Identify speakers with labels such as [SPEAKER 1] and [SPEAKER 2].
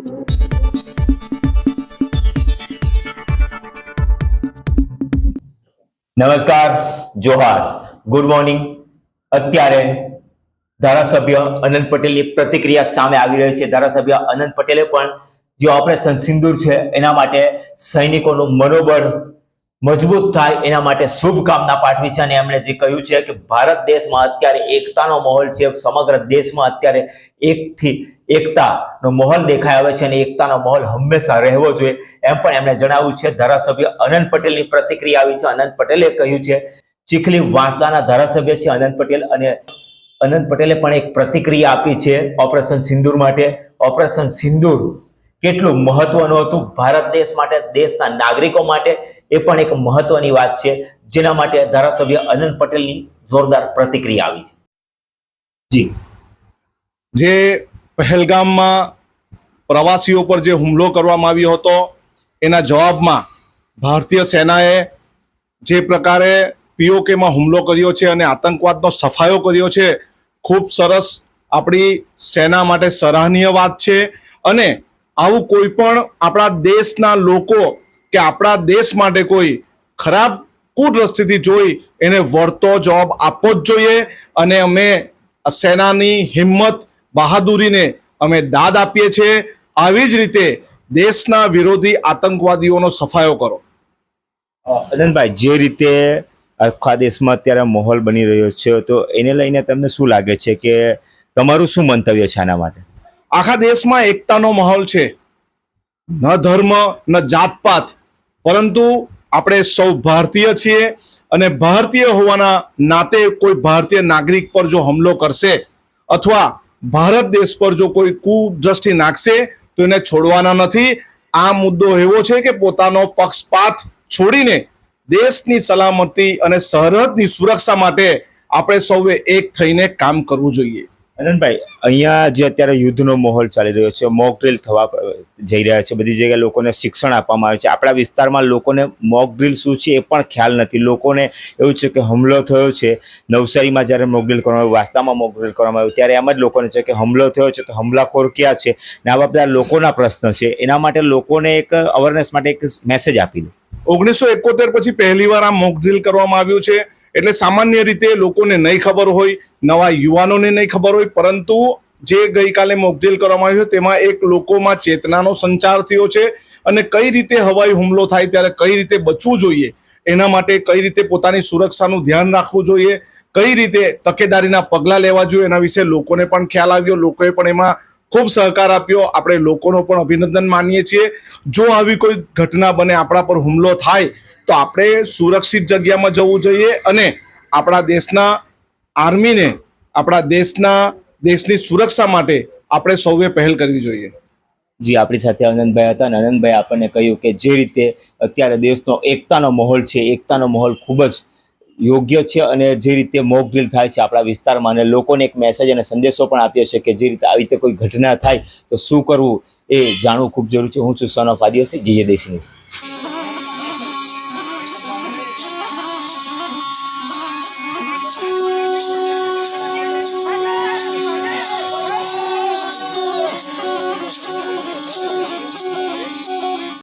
[SPEAKER 1] નમસ્કાર, johar. Good morning અત્યારે ધારાસભ્ય અનંત પટેલની પ્રતિક્રિયા સામે આવી રહી છે. ધારાસભ્ય અનંત પટેલે પણ જે ઓપરેશન સિંદૂર છે, એના માટે સૈનિકોનું મનોબળ મજબૂત થાય, એના માટે શુભકામના પાઠવી છે. અને એમણે જે કહ્યું છે કે ભારત દેશમાં અત્યારે એકતાનો માહોલ છે. સમગ્ર દેશમાં અત્યારે એકથી એકતાનો માહોલ દેખાઈ આવે છે અને એકતાનો માહોલ હંમેશા રહેવો જોઈએ. એમ પણ એમણે જણાવ્યું છે, ધારાસભ્ય અનંત પટેલની પ્રતિક્રિયા આવી છે. અનંત પટેલે કહ્યું છે, ચીખલી વાંસદાના ધારાસભ્ય છે અનંત પટેલ અને અનંત પટેલે પણ એક પ્રતિક્રિયા આપી છે ઓપરેશન સિંદૂર માટે. ઓપરેશન સિંદૂર કેટલું મહત્વનું હતું? ભારત દેશ માટે, દેશના નાગરિકો માટે એ પણ એક મહત્વની વાત છે. જેના માટે ધારાસભ્ય અનંત પટેલની જોરદાર પ્રતિક્રિયા આવી છે. જી.
[SPEAKER 2] જે પહેલગામમાં પ્રવાસીઓ પર જે હુમલો કરવામાં આવ્યો હતો, એના જવાબમાં ભારતીય સેનાએ જે પ્રકારે પીઓકેમાં હુમલો કર્યો છે અને આતંકવાદનો સફાયો કર્યો છે, ખૂબ સરસ આપણી સેના માટે સરાહનીય વાત છે. અને આવું કોઈ પણ આપણા દેશના લોકો કે આપણા દેશ માટે કોઈ ખરાબ કુદરસ્તીથી જોઈ, એને વળતો જવાબ આપવો જ જોઈએ. અને અમે સેનાની હિંમત બહાદુરીને અમે દાદ આપીએ છીએ. આવી જ રીતે દેશના વિરોધી આતંકવાદીઓનો સફાયો કરો.
[SPEAKER 1] અનંતભાઈ જે રીતે આખા દેશમાં અત્યારે માહોલ બની રહ્યો છે તો એને લઈને તમને શું લાગે છે કે તમારું શું મંતવ્ય છે આના માટે?
[SPEAKER 2] આખા દેશમાં એકતાનો માહોલ છે. ન ધર્મ ન જાતપાત. પરંતુ આપણે સૌ ભારતીય છીએ અને ભારતીય હોવાના નાતે કોઈ ભારતીય નાગરિક પર જો હુમલો કરશે અથવા ભારત દેશ પર જો કોઈ કુદ્રષ્ટિ નાખશે, તો એને છોડવાના નથી. આ મુદ્દો એવો છે કે પોતાનો પક્ષપાત છોડીને દેશની સલામતી અને સરહદની સુરક્ષા માટે આપણે સૌએ એક થઈને કામ કરવું જોઈએ.
[SPEAKER 1] અનંતભાઈ, અહીંયા જે અત્યારે યુદ્ધનો માહોલ ચાલી રહ્યો છે, મોક ડ્રિલ થવા જઈ રહ્યા છે, બધી જગ્યાએ લોકોને શિક્ષણ આપવામાં આવે છે. આપણા વિસ્તારમાં લોકોને મોક ડ્રિલ શું છે એ પણ ખ્યાલ નથી. લોકોને એવું છે કે હુમલો થયો છે, નવસારીમાં જ્યારે મોકડ્રીલ કરવામાં આવ્યું વાસ્તામાં મોકડ્રીલ કરવામાં આવ્યું, ત્યારે એમ જ લોકોને છે કે હુમલો થયો છે તો હુમલાખોર ક્યાં છે? ને આવા બધા લોકોના પ્રશ્ન છે. એના માટે લોકોને એક અવેરનેસ માટે એક મેસેજ આપી દો.
[SPEAKER 2] ઓગણીસો એકોતેર પછી પહેલીવાર આ મોકડ્રીલ કરવામાં આવ્યું છે. એટલે સામાન્ય રીતે લોકોને નહીં ખબર હોય, નવા યુવાનોને નહીં ખબર હોય, પરંતુ જે ગઈકાલે મોકડ્રીલ કરવામાં આવ્યું તેમાં એક લોકોમાં ચેતનાનો સંચાર થયો છે અને કઈ રીતે હવાઈ હુમલો થાય, ત્યારે કઈ રીતે બચવું જોઈએ, એના માટે કઈ રીતે પોતાની સુરક્ષાનું ધ્યાન રાખવું જોઈએ, કઈ રીતે તકેદારીના પગલાં લેવા જોઈએ, એના વિશે લોકોને પણ ખ્યાલ આવ્યો. લોકોએ પણ એમાં ખૂબ સહકાર આપ્યો. આપણે લોકોનો પણ અભિનંદન માનીએ છીએ. જો આવી કોઈ ઘટના બને, આપણા પર હુમલો થાય, તો આપણે સુરક્ષિત જગ્યામાં જવું જોઈએ અને આપણા દેશના આર્મીને, આપણા દેશના દેશની સુરક્ષા માટે આપણે સૌએ પહેલ કરવી જોઈએ.
[SPEAKER 1] જી, આપણી સાથે આનંદભાઈ હતા અને આનંદભાઈ આપણને કહ્યું કે જે રીતે અત્યારે દેશનો એકતાનો માહોલ છે, એકતાનો માહોલ ખૂબ જ યોગ્ય છે અને જે રીતે મોક થાય છે આપણા વિસ્તારમાં અને લોકોને એક મેસેજ અને સંદેશો પણ આપ્યો છે કે જે રીતે આવી રીતે કોઈ ઘટના થાય તો શું કરવું એ જાણવું ખૂબ જરૂરી છે. હું છું son of Adivasi GJ Desi news.